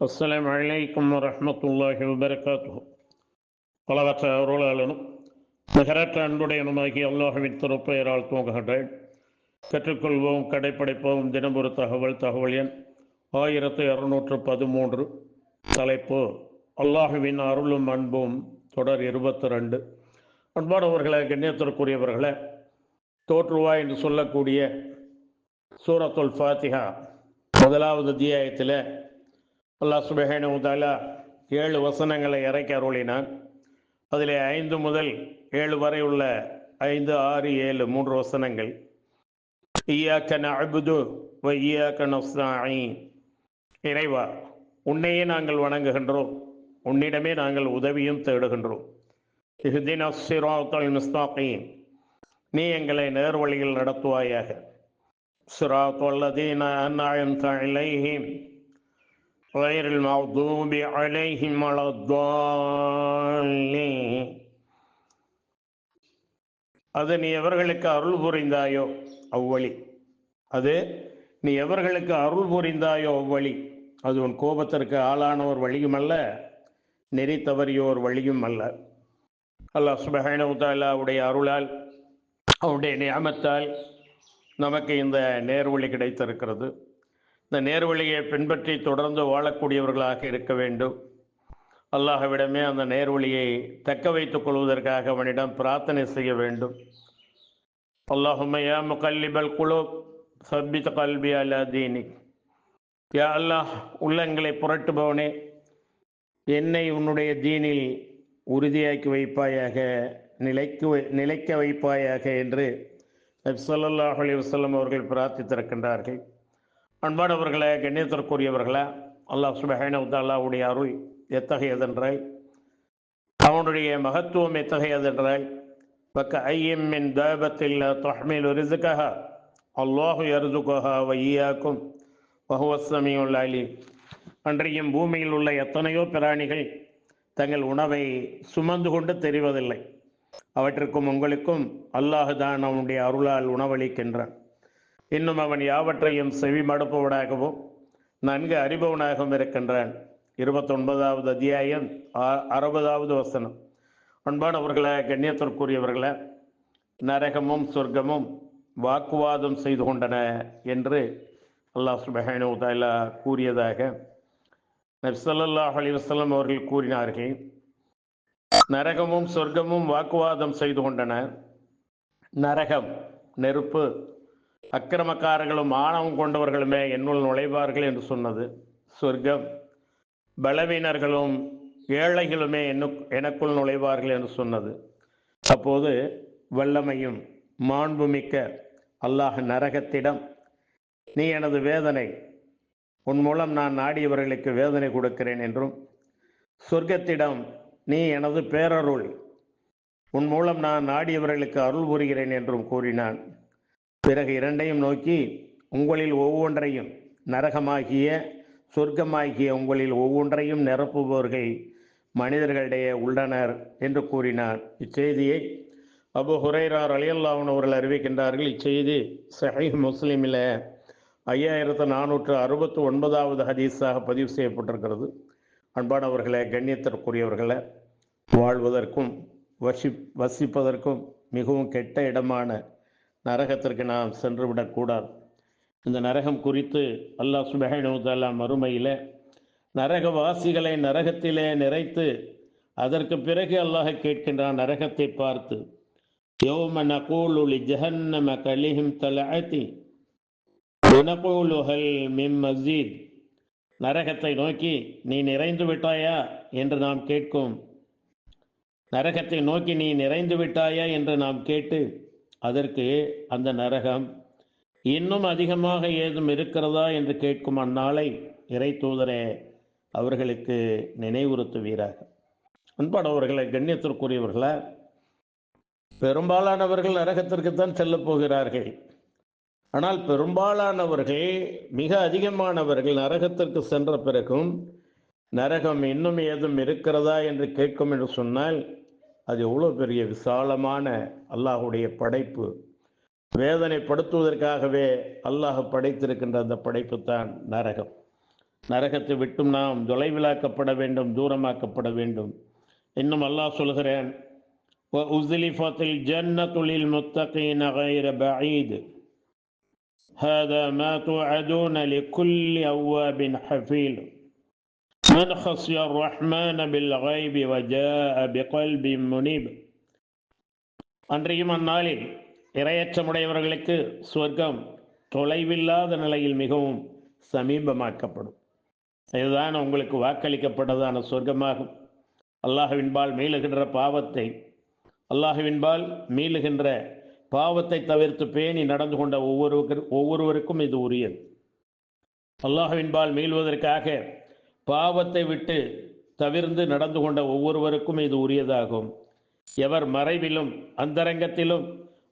அஸ்லாம் வலைக்கம் வரமத்துல்லாஹி வபரகாத்து பலவற்ற அருளாளனும் நிகரற்ற அன்புடையனுமாகி அல்லாஹுவின் திருப்பெயரால் தூங்குகின்றேன் கற்றுக்கொள்வோம் கடைப்பிடிப்போம் தினம் தகவல் தகவல் எண் ஆயிரத்து இரநூற்று பதிமூன்று. தலைப்பு அல்லாஹுவின் அருளும் அன்பும் தொடர் இருபத்தி ரெண்டு. அன்பானவர்களை கண்ணியத்திற்குரியவர்களை தோற்றுவா என்று சொல்லக்கூடிய சூரத்துல் ஃபாத்திஹா முதலாவது அத்தியாயத்தில் அல்லா சுபஹேனு தாலா ஏழு வசனங்களை இறக்கி அருளினான். அதில் ஐந்து முதல் ஏழு வரை உள்ள ஐந்து ஆறு ஏழு மூன்று வசனங்கள். ஈயாக்க நஅபுது வ இறைவா உன்னையே நாங்கள் வணங்குகின்றோம். உன்னிடமே நாங்கள் உதவியும் தேடுகின்றோம். இஹ்தின சிராத்தல் முஸ்தாகீம். நீ எங்களை நேர்வழியில் நடத்துவாயாக. சிராத்தல்லதீன அன்னாயம் அலைஹிம் غير المغضوب عليهم ولا الضالين அது நீ எவர்களுக்கு அருள் புரிந்தாயோ அவ்வழி அது நீ எவர்களுக்கு அருள் புரிந்தாயோ அவ்வழி அது உன் கோபத்திற்கு ஆளானோர் வழியும் அல்ல நெறி தவறியோர் வழியும் அல்ல அல்லாஹ் சுபஹானவுடைய அருளால் அவருடைய நியமத்தால் நமக்கு இந்த நேர்வழி கிடைத்திருக்கிறது இந்த நேர்வழியை பின்பற்றி தொடர்ந்து வாழக்கூடியவர்களாக இருக்க வேண்டும். அல்லாஹ்விடமே அந்த நேர்வழியை தக்க வைத்துக் கொள்வதற்காக அவனிடம் பிரார்த்தனை செய்ய வேண்டும். அல்லாஹுமையா முகல்லிபல் குழு சப்பித் கல்வி அலா தீனிக். யா அல்லாஹ் உள்ளங்களை புரட்டுபவனே என்னை உன்னுடைய தீனில் உறுதியாக்கி வைப்பாயாக நிலைக்கு நிலைக்க வைப்பாயாக என்று நபிசல்லாஹ் அலி வசல்லம் அவர்கள் பிரார்த்தித்திருக்கின்றார்கள். அன்பானவர்களே கண்ணியத்திற்குரியவர்களே அல்லாஹ் சுபஹானவுடைய அருள் எத்தகையதென்றால் அவனுடைய மகத்துவம் எத்தகையதென்றால் பக்க ஐயம் மின் தாபத்தில் தஹ்மில் ரிசுகஹா அல்லாஹு யர்துகஹா வையாக்கும் வஹுவசமியுல் அலி அன்றையும் பூமியில் உள்ள எத்தனையோ பிராணிகள் தங்கள் உணவை சுமந்து கொண்டு தெரிவதில்லை. அவற்றிற்கும் உங்களுக்கும் அல்லாஹுதான் அவனுடைய அருளால் உணவளிக்கின்றான். இன்னும் அவன் யாவற்றையும் செவி மடுப்பவனாகவும் நன்கு அறிபவனாகவும் இருக்கின்றான். இருபத்தொன்பதாவது அத்தியாயம் அறுபதாவது வசனம். அன்பானவர்களே கண்ணியத்திற்குரியவர்களே நரகமும் சொர்க்கமும் வாக்குவாதம் செய்து கொண்டன என்று அல்லாஹ் சுபஹானு தாலா கூறியதாக நபிசல்லாஹ் அலி வஸல்லம் அவர்கள் கூறினார்கள். நரகமும் சொர்க்கமும் வாக்குவாதம் செய்து கொண்டன. நரகம் நெருப்பு அக்கிரமக்காரர்களும் ஆணவம் கொண்டவர்களுமே என்னுள் நுழைவார்கள் என்று சொன்னது. சொர்க்கம். பலவீனர்களும் ஏழைகளுமே எனக்குள் நுழைவார்கள் என்று சொன்னது. அப்போது வல்லமையும் மாண்புமிக்க அல்லாஹ் நரகத்திடம் நீ எனது வேதனை உன் மூலம் நான் நாடியவர்களுக்கு வேதனை கொடுக்கிறேன் என்றும் சொர்க்கத்திடம் நீ எனது பேரருள் உன் மூலம் நான் நாடியவர்களுக்கு அருள் புரிகிறேன் என்றும் கூறினான். பிறகு இரண்டையும் நோக்கி உங்களில் ஒவ்வொன்றையும் நரகமாகிய சொர்க்கமாகிய உங்களில் ஒவ்வொன்றையும் நிரப்புபவர்கள் மனிதர்களிடையே உள்ளனர் என்று கூறினார். இச்செய்தியை அபு ஹுரைரார் அலியல்லாவன் அவர்கள் அறிவிக்கின்றார்கள். இச்செய்தி சஹை முஸ்லீமில் ஐயாயிரத்து நானூற்று அறுபத்து ஒன்பதாவது ஹதீஸாக பதிவு செய்யப்பட்டிருக்கிறது. அன்பானவர்களை கண்ணியத்திற்குரியவர்களை வாழ்வதற்கும் வசி வசிப்பதற்கும் மிகவும் கெட்ட இடமான நரகத்திற்கு நாம் சென்று விடக்கூடாது. இந்த நரகம் குறித்து அல்லாஹ் சுபஹனுதல்லா மறுமையில் நரகவாசிகளை நரகத்திலே நிறைத்து அதற்கு பிறகு அல்லாஹ் கேட்கின்றான் நரகத்தை பார்த்து. யோம நகூலுலி ஜஹன்னம கலிஹிம் தலஅதி நகூலு மிம் மஸ்ஜித் நரகத்தை நோக்கி நீ நிறைந்து விட்டாயா? என்று நாம் கேட்கும். நரகத்தை நோக்கி நீ நிறைந்து விட்டாயா? என்று நாம் கேட்டு அதற்கு அந்த நரகம் இன்னும் அதிகமாக ஏதும் இருக்கிறதா? என்று கேட்கும் அந்நாளை இறை தூதரே அவர்களுக்கு நினைவுறுத்துவீராக. அன்பானவர்களை கண்ணியத்திற்குரியவர்களா பெரும்பாலானவர்கள் நரகத்திற்குத்தான் செல்லப் போகிறார்கள். ஆனால் பெரும்பாலானவர்கள் மிக அதிகமானவர்கள் நரகத்திற்கு சென்ற பிறகும் நரகம் இன்னும் ஏதும் இருக்கிறதா? என்று கேட்கும் என்று சொன்னால் அது எவ்வளோ பெரிய விசாலமான அல்லாஹுடைய படைப்பு வேதனைப்படுத்துவதற்காகவே அல்லாஹ் படைத்திருக்கின்ற அந்த படைப்பு தான் நரகம் நரகத்தை விட்டும் நாம் தொலைவிலாக்கப்பட வேண்டும் தூரமாக்கப்பட வேண்டும் இன்னும் அல்லாஹ் சொல்கிறேன் وأزلفت الجنة للمتقين غير بعيد هذا ما توعدون لكل أواب حفيظ من خشي الرحمن بالغيب وجاء بقلب منيب அன்றையும் அந்நாளில் இரையற்றமுடையவர்களுக்கு சொர்க்கம் தொலைவில்லாத நிலையில் மிகவும் சமீபமாக்கப்படும் இதுதான் உங்களுக்கு வாக்களிக்கப்பட்டதான சொர்க்கமாகும் அல்லாஹுவின்பால் மீளுகின்ற பாவத்தை அல்லாஹுவின்பால் மீளுகின்ற பாவத்தை தவிர்த்து பேணி நடந்து கொண்ட ஒவ்வொரு ஒவ்வொருவருக்கும் இது உரியது அல்லாஹுவின்பால் மீள்வதற்காக பாவத்தை விட்டு தவிர்ந்து நடந்து கொண்ட ஒவ்வொருவருக்கும் இது உரியதாகும். எவர் மறைவிலும் அந்தரங்கத்திலும்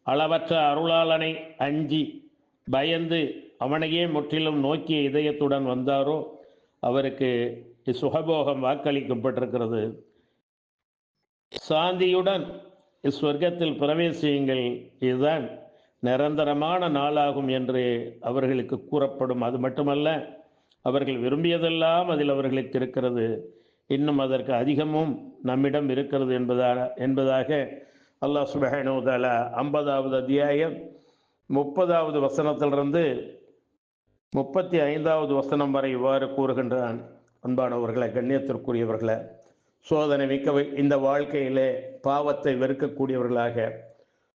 அளவற்ற அருளாளனை அஞ்சி பயந்து அவனையே முற்றிலும் நோக்கிய இதயத்துடன் வந்தாரோ அவருக்கு சுகபோகம் வாக்களிக்கப்பட்டிருக்கிறது. சாந்தியுடன் இஸ்வர்க்கத்தில் பிரவேசியுங்கள். இதுதான் நிரந்தரமான நாளாகும் என்று அவர்களுக்கு கூறப்படும். அது மட்டுமல்ல அவர்கள் விரும்பியதெல்லாம் அதில் அவர்களுக்கு இருக்கிறது. இன்னும் அதற்கு அதிகமும் நம்மிடம் இருக்கிறது என்பதாக என்பதாக அல்லாஹ் சுபஹானுதால ஐம்பதாவது அத்தியாயம் முப்பதாவது வசனத்திலிருந்து முப்பத்தி ஐந்தாவது வசனம் வரை இவ்வாறு கூறுகின்றான். அன்பானவர்களை கண்ணியத்திற்குரியவர்களை சோதனை மிக்க இந்த வாழ்க்கையிலே பாவத்தை வெறுக்கக்கூடியவர்களாக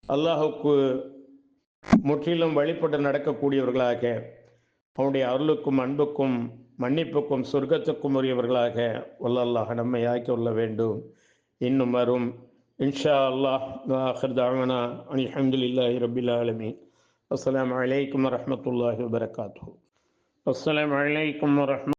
அல்லாஹுக்கு முற்றிலும் வழிபட்டு நடக்கக்கூடியவர்களாக அவனுடைய அருளுக்கும் அன்புக்கும் மன்னிப்புக்கும் சொர்க்கத்துக்கும் உரியவர்களாக வல்லல்லாஹ் நம்மை ஆக்கி கொள்ள வேண்டும். இன்னும் வரும். இன்ஷா அல்லாஹ் ஆஹிர் தாவனா அல்ஹம்துலில்லாஹி ரபில் ஆலமீன். அஸ்லாம் வலைக்கம் வரமத்துல்லாஹி வபரகாத்து அஸ்லாம் வலைக்கம் வரஹ்ம